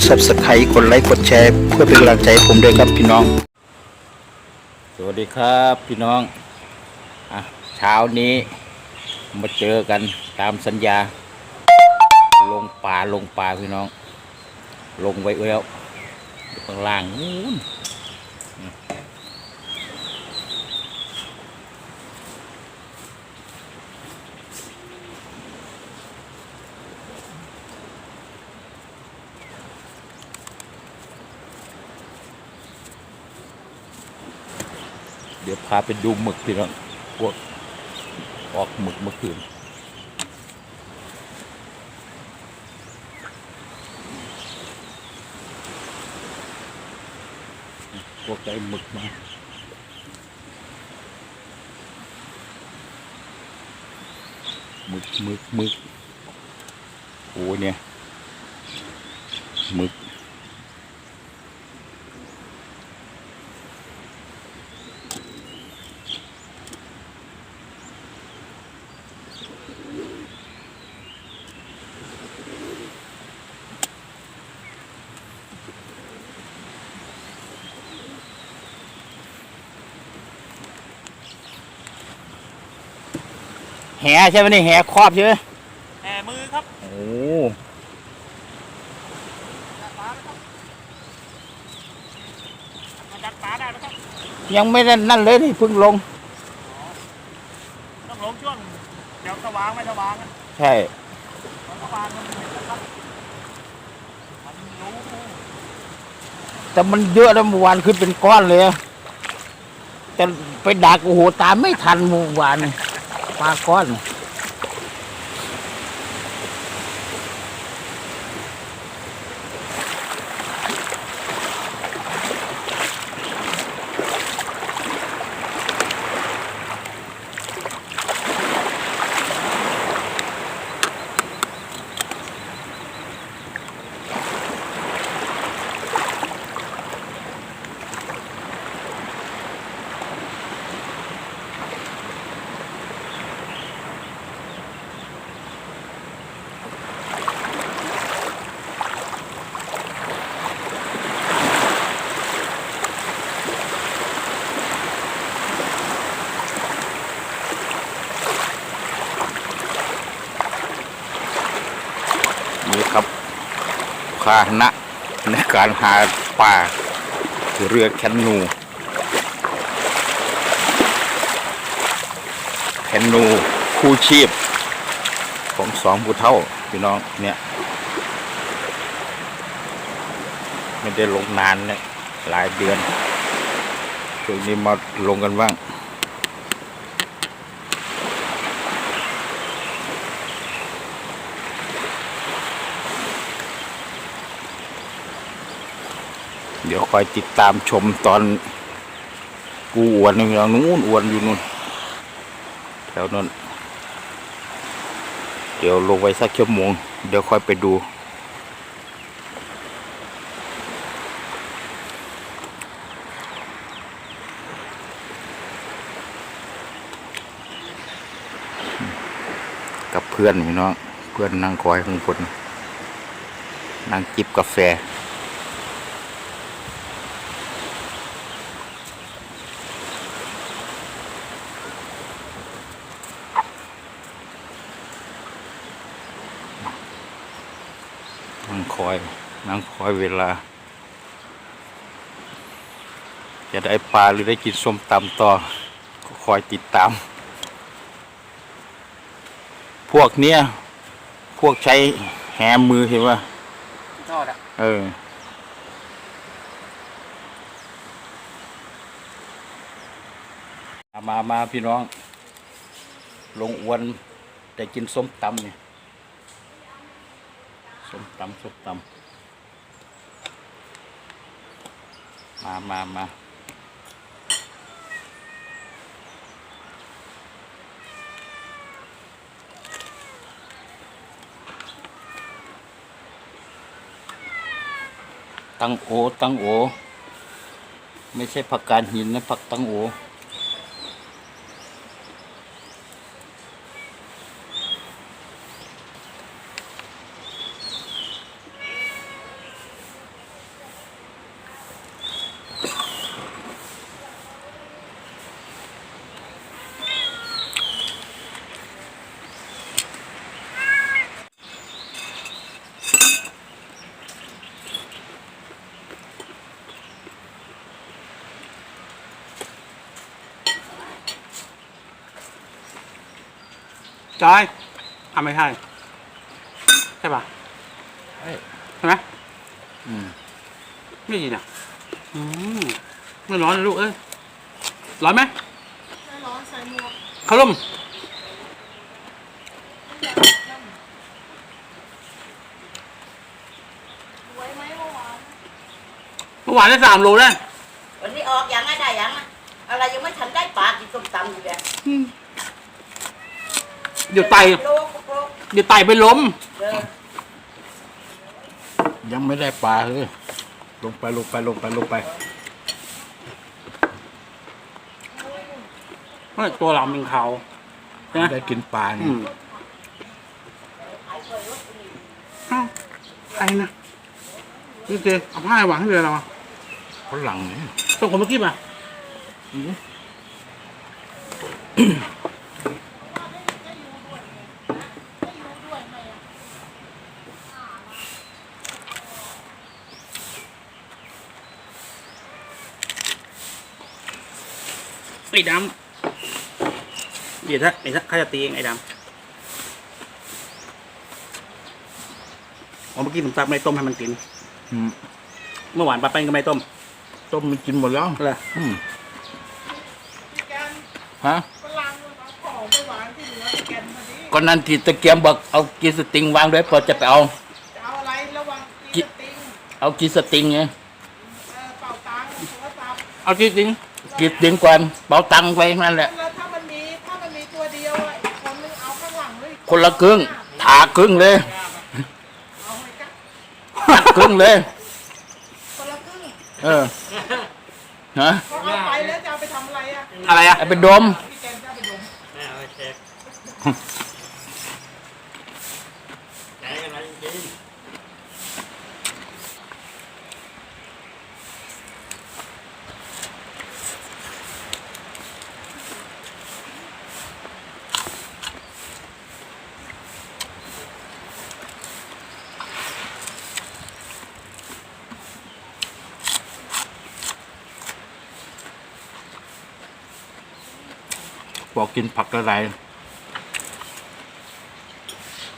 กด subscribe กดไลค์กดแชร์ เพื่อเป็นกำลังใจผมด้วยครับพี่น้อง สวัสดีครับพี่น้องอะเช้านี้มาเจอกันตามสัญญา ลงป่าลงป่าพี่น้อง ลงไว้แล้วข้างล่างนู้น ดี๋ยวพาไปดูหมึกพี่น้องพวกออกหมึกเมื่อคืนพวกได้หมึกมาหมึกหมึกหมึกโอ้เนี่ยหมึก แหใช่ไหมนี่แหครอบใช่ไหมแห่มือครับโอ้มาดักปลาได้ไหมครับยังไม่ได้นั่นเลยนี่เพิ่งลง ต้องลงช่วงเดี๋ยวสว่างไม่สว่างนะใช่ตอนสว่างมันไม่เห็นนะครับมันรู้แต่มันเยอะแล้วเมื่อวานขึ้นเป็นก้อนเลยอะแต่ไปดักโอ้โหตามไม่ทันเมื่อวานนี่ ปลาก้อนนี่ครับพาหนะในการหาปลาเรือแคนู แคนูคู่ชีพ ของสองผู้เท่าพี่น้องเนี่ย ไม่ได้ลงนานเนี่ยหลายเดือนช่วงนี้มาลงกันบ้าง เดี๋ยวคอยติดตามชมตอนกูอวนอย่างนู้นอวนอยู่นู่นแถวนั้นเดี๋ยวลงไว้สักชั่วโมง เดี๋ยวค่อยไปดู กับเพื่อนพี่น้องเพื่อนนั่งคอยข้างบนนั่งจิบกาแฟ อยนั่งคอยเวลา จะได้ปลาหรือได้กินส้มตำต่อก็คอยติดตาม พวกเนี้ยพวกใช้แหมือเห็นว่าทอดอะเออมามามาพี่น้อง ลงอวนได้กินส้มตำเนี่ย ส้มตำส้มตำมามามาตังโอ ตังโอ ไม่ใช่ผักกาดหินนะผักตังโอ จอยทำไม่ใช่ใช่ปะเอ้ย ใช่ไหมอืมไม่ดีนะอืมไม่ร้อนเลยลูกเอ้ยร้อนไหมไม่ร้อนใส่หมวกเขาล่มไว้ไหมเมื่อวานเมื่อวานได้สามโลแล้ววันนี้ออกยังไงได้ยังอะอะไรยังไม่ทันได้ปลากินส้มตำอยู่เลยอืม เดี๋ยวไตโลกโลกเดี๋ยวไตไปล้ม เออยังไม่ได้ปลาเลย ลงไปลงไปลงไปลงไปเฮ้ยตัวเราเป็นเขาใช่ไหมได้กินปลาอืนี่มเอ้าใครนะนี่เจเอาผ้าให้วางให้เรือเราอะฝรั่งนี่ส่งคนเมื่อกี้มา ไอ้ดำเดี๋ยวถ้าเดี๋ยวถ้าข้าจะตีเองไอ้ดำอ๋อเมื่อกี้ผมตักไม่ต้มให้มันกิน อืมเมื่อวานป้าแป้งก็ไม่ต้มต้มมันกินหมดแล้วเลยอืมพี่แกนฮะฝรั่งมันเอาของไปวางที่เหลือพี่แกนพอดีก็นั่นที่ตะเกียมบอกเอากีสติงวางด้วยพอจะไปเอาจะเอาอะไรระวังกีสติงเอากีสติงไงเออเป่าตัง ค์โทรศัพท์เอาจริงกีสติงก่อนเป๋าตังค์ไว้นั่นแหละ แล้วถ้ามันมีถ้ามันมีตัวเดียวอะอีกคนนึงเอาข้างหลังเลยคนละครึ่งถาครึ่งเลยเอาไปกันครึ่งเลย คนละครึ่งเออฮะพอเอาไปแล้วจะเอาไปทำอะไรอะๆอะไรอะไอ้เป็นดมพี่แกนจะเอาไปดม บอกกินผักอะไร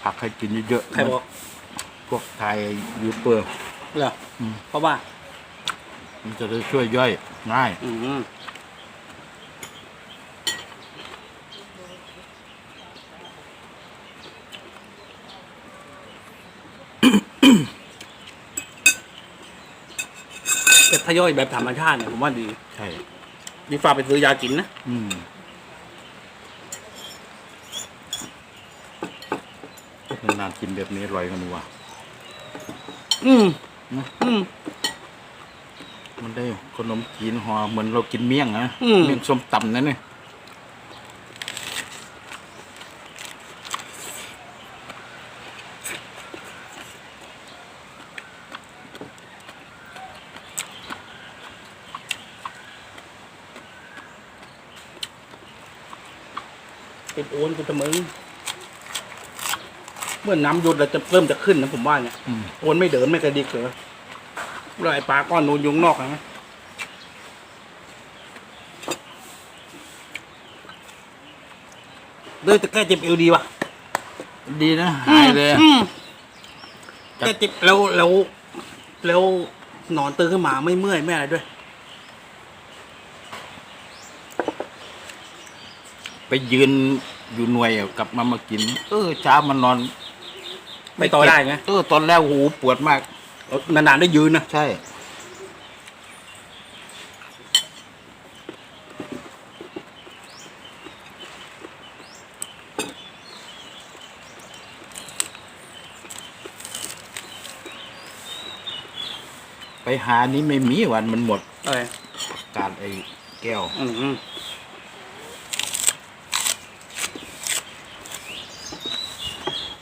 ผักให้กินเยอะๆใครบอก พวกไทยยูเปอร์ เหรออืม เพราะว่ามันจะได้ช่วยย่อยง่าย อืมแต่ถ้าย่อยแบบธรรมชาติเนี่ยผมว่าดี ใช่ดีฟ้าไปซื้อยากินนะ อืมนานๆ กินแบบนี้อร่อยกันว่ะอืมนะอืมมันได้ขนมจีนห่อเหมือนเรากินเมี่ยงนะอืม เมี่ยงส้มตำนั่นนี่เป็นโอนกูจะมึง เมื่อน้ำหยุดแล้วจะเริ่มจะขึ้นนะผมว่าเนี่ยอืม โอนไม่เดินไม่กระดิกเลยแล้วไอ้ปลาก้อนนูนอยุงนอกนะเดินจะแก้เจ็บเอวดีวะดีนะ หายเลยอืมครับ แก้เจ็บแล้วแล้วแล้วนอนตื่นขึ้นมาไม่เมื่อยไม่อะไรด้วย ไปยืนอยู่หน่วยอะกลับมามากิน เออเช้ามันนอน ไม่ต่อได้ไงเออตอนแรกหูปวดมาก นานๆได้ยืนนะใช่ ไปหานี้ไม่มีวันมันหมดอะไรการไอ้แก้ว อืม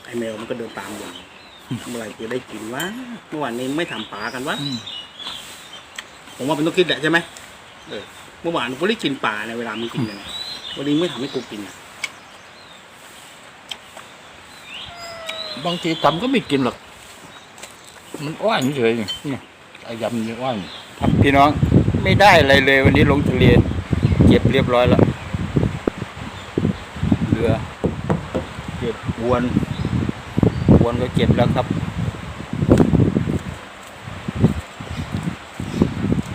ไอ แมวมันก็เดินตามอยู่เมื่อไหร่จะได้กินวะเมื่อวานนี้ไม่ทำปลากันวะอืมผมว่าเป็นต้องคิดแหละใช่ไหมเออเมื่อวานกูได้กินปลาในเวลามึงกินกันวันนี้ไม่ทำให้กูกินอะบางทีทำก็ไม่กินหรอก มันอ้วนเฉยๆเนี่ยไอ้ยำนี่อ้วนครับพี่น้องไม่ได้อะไรเลย วันนี้ลงทะเลเก็บเรียบร้อยแล้ว เรืออวน อวนก็เก็บแล้วครับ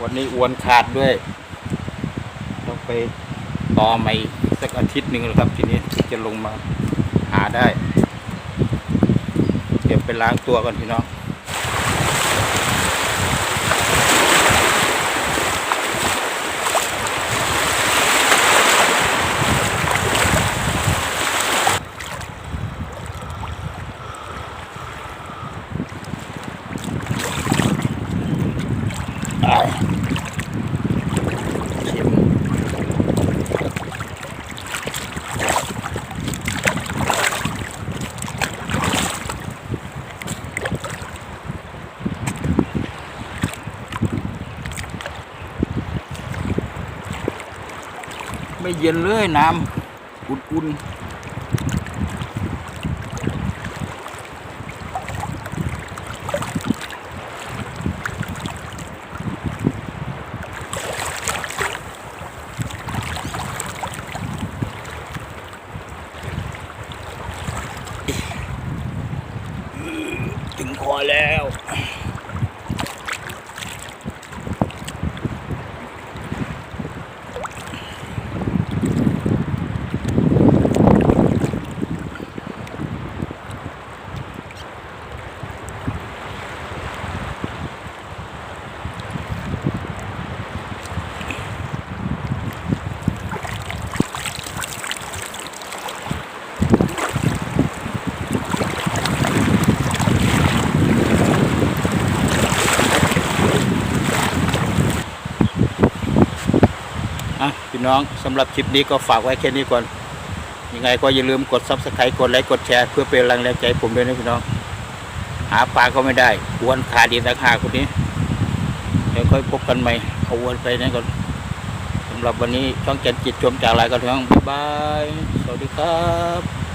วันนี้อวนขาดด้วย ต้องไปต่อใหม่สักอาทิตย์หนึ่งแล้วครับ ทีนี้จะลงมาหาได้ เดี๋ยวไปล้างตัวก่อนพี่น้อง เย็นเลยน้ำอุ่นๆ ถึงคอแล้ว อะพี่น้องสำหรับคลิปนี้ก็ฝากไว้แค่นี้ก่อน ยังไงก็อย่าลืมกดซับสไครต์กดไลค์กดแชร์เพื่อเป็นแรงแรงใจผมด้วยนะพี่น้อง หาปลาก็ไม่ได้อวนขาดีต่างหาคนนี้เดี๋ยวค่อยพบกันใหม่เอาอวนไปนะก่อนสำหรับวันนี้ช่องแกนจิตชมจากลายกันทั้งบ๊ายบาย สวัสดีครับ